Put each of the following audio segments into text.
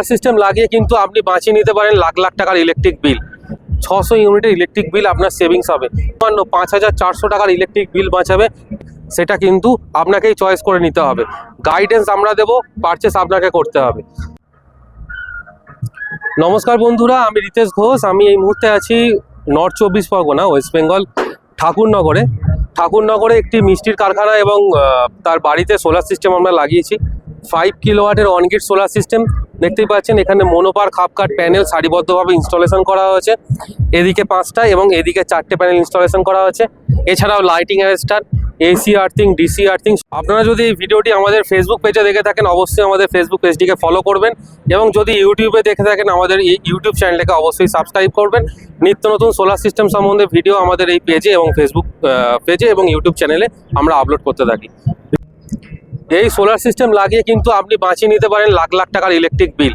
Solar system লাগিয়ে কিন্তু আপনি বাঁচিয়ে নিতে পারেন লাখ লাখ টাকার ইলেকট্রিক বিল ছশো ইউনিটের ইলেকট্রিক বিল আপনার সেভিংস হবে। সামান্য পাঁচ হাজার চারশো টাকার ইলেকট্রিক বিল বাঁচাবে। সেটা কিন্তু আপনাকেই চয়েস করে নিতে হবে। গাইডেন্স আমরা দেবো পারচেস আপনাকে করতে হবে। নমস্কার বন্ধুরা, আমি রিতেশ ঘোষ। আমি এই মুহূর্তে আছি নর্থ চব্বিশ পরগনা ওয়েস্ট বেঙ্গল ঠাকুরনগরে। ঠাকুরনগরে একটি মিষ্টির কারখানা এবং তার বাড়িতে সোলার সিস্টেম আমরা লাগিয়েছি। ফাইভ কিলোওয়াটের অন গিট সোলার সিস্টেম দেখতেই পাচ্ছেন, এখানে মনোপার খাপকাট প্যানেল সারিবদ্ধভাবে ইনস্টলেশন করা হয়েছে। এদিকে পাঁচটা এবং এদিকে চারটে প্যানেল ইনস্টলেশন করা হয়েছে। এছাড়াও lighting arrester AC earthing DC earthing আপনারা যদি এই ভিডিওটি আমাদের ফেসবুক পেজে দেখে থাকেন, অবশ্যই আমাদের ফেসবুক পেজটিকে ফলো করবেন। এবং যদি ইউটিউবে দেখে থাকেন, আমাদের এই ইউটিউব চ্যানেলটাকে অবশ্যই সাবস্ক্রাইব করবেন। নিত্য নতুন সোলার সিস্টেম সম্বন্ধে ভিডিও আমাদের এই পেজে এবং ফেসবুক পেজে এবং ইউটিউব চ্যানেলে আমরা আপলোড করতে থাকি। এই সোলার সিস্টেম লাগিয়ে কিন্তু আপনি বাঁচিয়ে নিতে পারেন লাখ লাখ টাকার ইলেকট্রিক বিল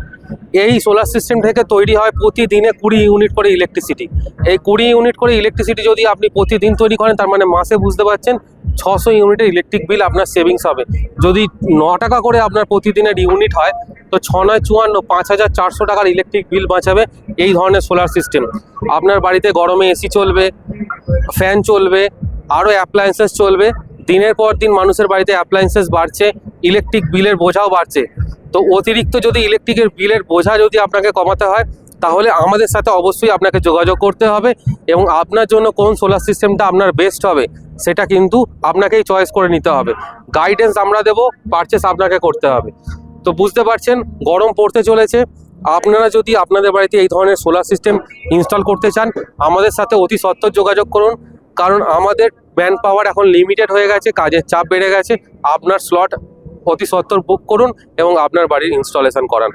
এই সোলার সিস্টেম থেকে তৈরি হয় প্রতিদিনে কুড়ি ইউনিট করে ইলেকট্রিসিটি এই কুড়ি ইউনিট করে ইলেকট্রিসিটি যদি আপনি প্রতিদিন তৈরি করেন, তার মানে মাসে বুঝতে পারছেন ছশো ইউনিটের ইলেকট্রিক বিল আপনার সেভিংস হবে। যদি ন টাকা করে আপনার প্রতিদিনের ইউনিট হয়, তো ছ নয় চুয়ান্ন পাঁচ হাজার চারশো টাকার ইলেকট্রিক বিল বাঁচাবে এই ধরনের সোলার সিস্টেম আপনার বাড়িতে গরমে এসি চলবে ফ্যান চলবে আরও অ্যাপ্লায়েন্সেস চলবে দিনের পর দিন মানুষের বাড়িতে অ্যাপ্লায়েন্সেস বাড়ছে ইলেকট্রিক বিলের বোঝাও বাড়ছে। তো অতিরিক্ত যদি ইলেকট্রিকের বিলের বোঝা যদি আপনাকে কমাতে হয়, তাহলে আমাদের সাথে অবশ্যই আপনাকে যোগাযোগ করতে হবে এবং আপনার জন্য কোন সোলার সিস্টেমটা আপনার বেস্ট হবে, সেটা কিন্তু আপনাকেই চয়েস করে নিতে হবে। গাইডেন্স আমরা দেবো পারচেস আপনাকে করতে হবে। তো বুঝতে পারছেন, গরম পড়তে চলেছে। আপনারা যদি আপনাদের বাড়িতে এই ধরনের সোলার সিস্টেম ইনস্টল করতে চান, আমাদের সাথে অতি সত্বর যোগাযোগ করুন। কারণ আমাদের ম্যান পাওয়ার এখন লিমিটেড হয়ে গেছে, কাজের চাপ বেড়ে গেছে। আপনার স্লট অতি সত্বর বুক করুন এবং আপনার বাড়ির ইনস্টলেশন করান।